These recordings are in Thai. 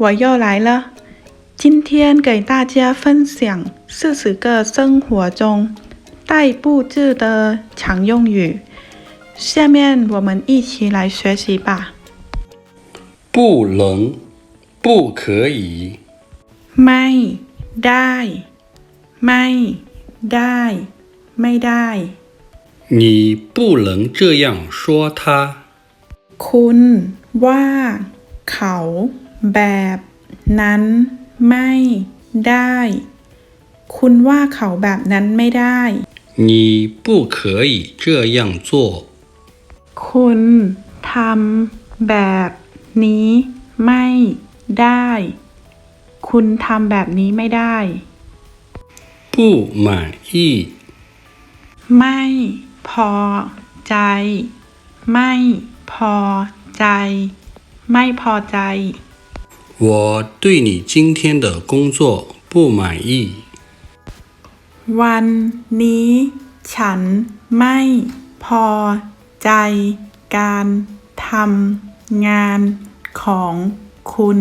我又来了。今天给大家分享四十个生活中带不字的常用语。下面我们一起来学习吧。不能，不可以， ไม่ได้ ไม่ได้ ไม่ได้ 你不能这样说他。 คุณว่า เขา แบบนั้น ไม่ได้ คุณว่าเขาแบบนั้นไม่ได้ 你不可以这样做。 คุณทำแบบนี้ไม่ได้ คุณทำแบบนี้ไม่ได้ 不满意， ไม่พอใจ ไม่พอใจ ไม่พอใจ 我对你今天的工作不满意。 วันนี้ ฉันไม่พอใจ การทำงานของคุณ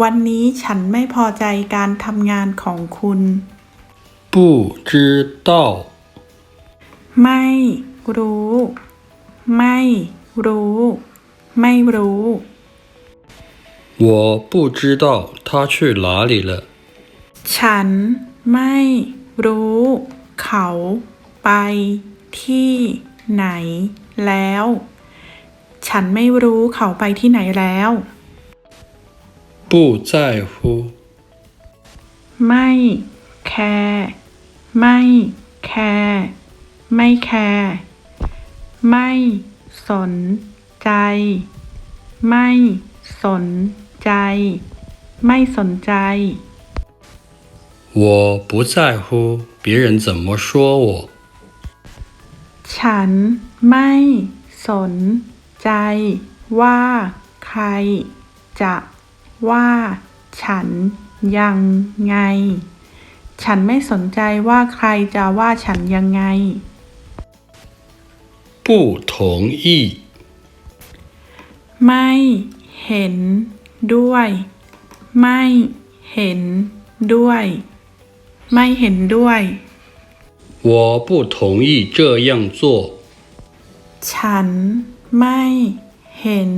วันนี้ฉันไม่พอใจการทำงานของคุณ 不知道， ไม่รู้ ไม่รู้ ไม่รู้ 我不知道他去哪里了。 ฉันไม่รู้ เขาไปที่ไหนแล้ว ฉันไม่รู้เขาไปที่ไหนแล้ว 不在乎， ไม่แคร์ไม่แคร์ไม่แคร์ไม่สนใจ ไม่สน ใจ ไม่สนใจ 我不在乎别人怎么说我。 ฉันไม่สนใจว่าใครจะว่าฉันยังไง ฉันไม่สนใจว่าใครจะว่าฉันยังไง 不同意， ไม่เห็น ด้วย ไม่เห็นด้วย ไม่เห็นด้วย 我不同意这样做。 ฉันไม่เห็น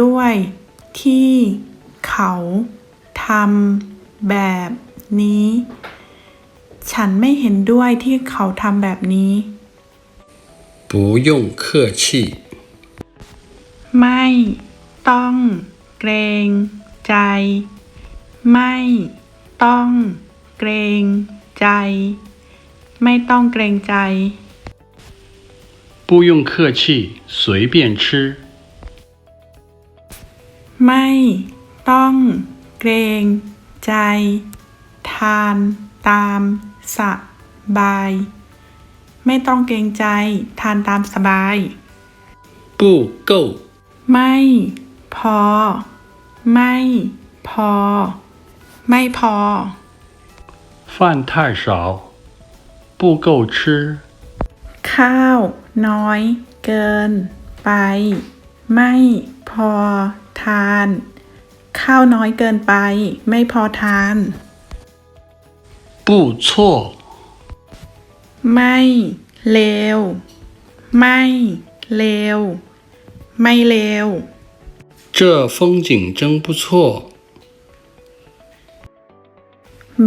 ด้วย ที่เขาทำแบบนี้ ฉันไม่เห็นด้วยที่เขาทำแบบนี้ 不用客气， ไม่ต้อง เกรงใจ ไม่ต้องเกรงใจ ไม่ต้องเกรงใจ 不用客气，随便吃。 ไม่ต้องเกรงใจ ทานตามสบาย ไม่ต้องเกรงใจ ทานตามสบาย 不够， ไม่พอ ไม่พอ ไม่พอ 饭太少，不够吃。 ข้าวน้อยเกินไป ไม่พอทาน ข้าวน้อยเกินไป ไม่พอทาน 不错， ไม่เลว ไม่เลว ไม่เลว 这风景真不错。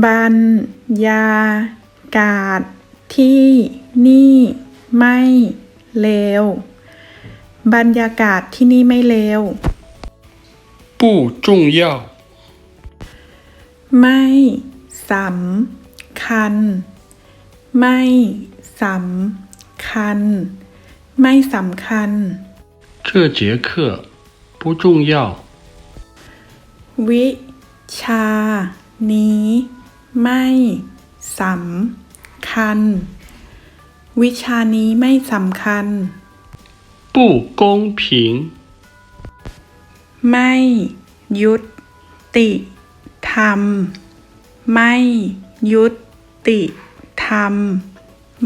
บรรยากาศที่นี่ไม่เลว บรรยากาศที่นี่ไม่เลว 不重要， ไม่สำคัญ ไม่สำคัญ ไม่สำคัญ 这节课 不重要。 วิชานี้ ไม่สำคัญ วิชานี้ไม่สำคัญ 不公平， ไม่ยุติธรรม ไม่ยุติธรรม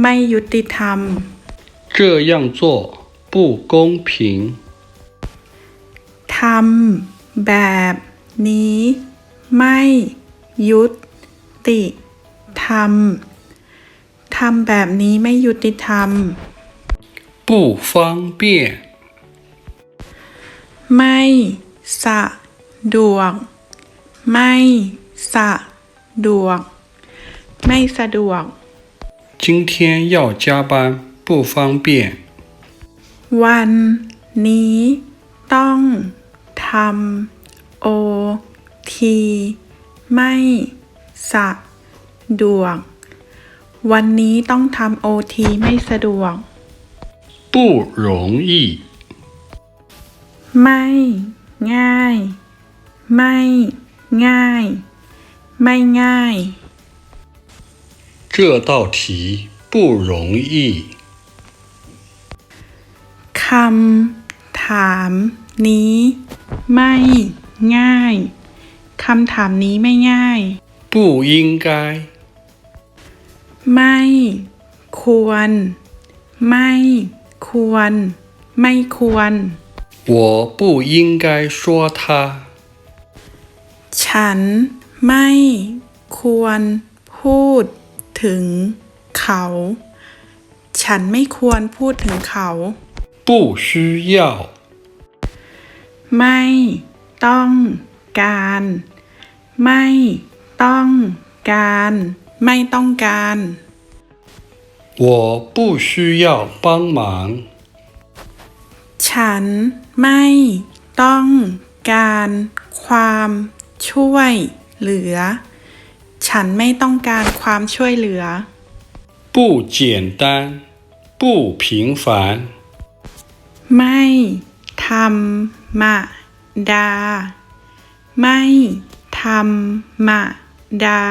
ไม่ยุติธรรม 这样做不公平。 ทำแบบ นี้ ไม่ยุติธรรมทำแบบนี้ไม่ยุติธรรม 不方便， ไม่สะดวก ไม่สะดวก ไม่สะดวก 今天要加班，不方便。 วันนี้ต้อง ทำโอทีไม่สะดวก วันนี้ต้องทำโอทีไม่สะดวก 不容易， ไม่ง่าย ไม่ง่าย ไม่ง่าย 这道题不容易。 คำถามนี้ ไม่ง่าย คำถามนี้ไม่ง่าย 不应该， ไม่ควร ไม่ควร ไม่ควร 我不应该说他。 ฉันไม่ควรพูดถึงเขา ฉันไม่ควรพูดถึงเขา 不需要， ไม่ต้องการ ไม่ต้องการ ไม่ต้องการ我不需要帮忙。ฉันไม่ต้องการความช่วยเหลือ ฉันไม่ต้องการความช่วยเหลือ不简单，不平凡。ไม่ทำ รมดา ไม่ธรรมดา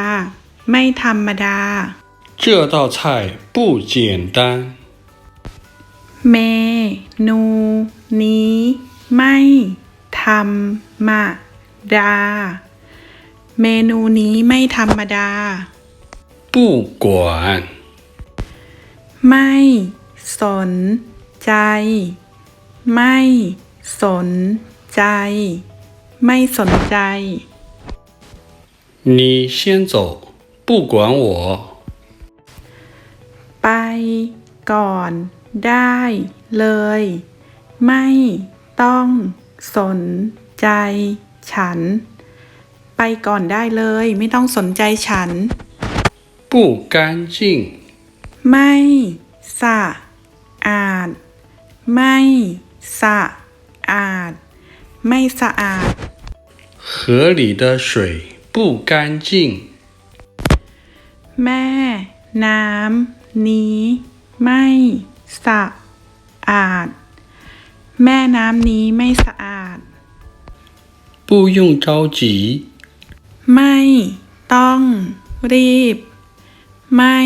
ไม่ธรรมดา 这道菜不简单。 เมนูนี้ ไม่ธรรมดา เมนูนี้ไม่ธรรมดา 不管， ไม่สนใจ ไม่ สนใจ ไม่สนใจ 你先走，不管我。 ไปก่อนได้เลย ไม่ต้องสนใจฉัน ไปก่อนได้เลย ไม่ต้องสนใจฉัน 不干净， ไม่สะอาด ไม่สะอาด ไม่สะอาด 河里的水不干净。 แม่น้ำนี้ ไม่สะอาด แม่น้ำนี้ไม่สะอาด 不用着急， ไม่ต้องรีบ ไม่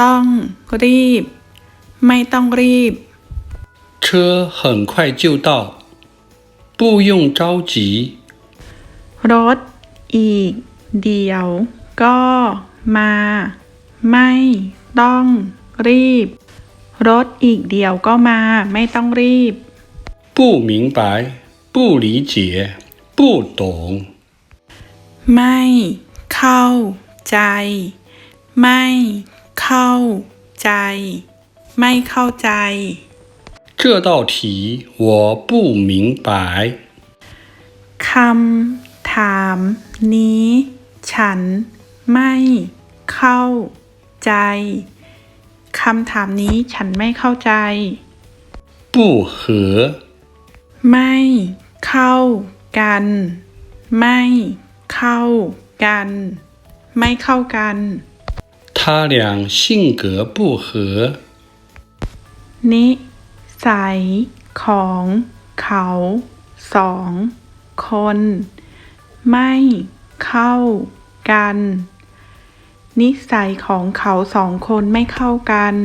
ต้องรีบ ไม่ต้องรีบ 车很快就到， 不用着急。 รถอีก เดียว ก็มา ไม่ต้องรีบ รถอีกเดียวก็มา ไม่ต้องรีบ 不明白，不理解，不懂。 ไม่เข้าใจ ไม่เข้าใจ ไม่เข้าใจ 这道题我不明白。 คำถามนี้ ฉันไม่เข้าใจ คำถามนี้ฉันไม่เข้าใจ 不和， ไม่เข้ากัน ไม่เข้ากัน ไม่เข้ากัน 他俩性格不合， นิ ใสของเขาสองคน ไม่เข้ากัน นิสัยของเขาสองคนไม่เข้ากัน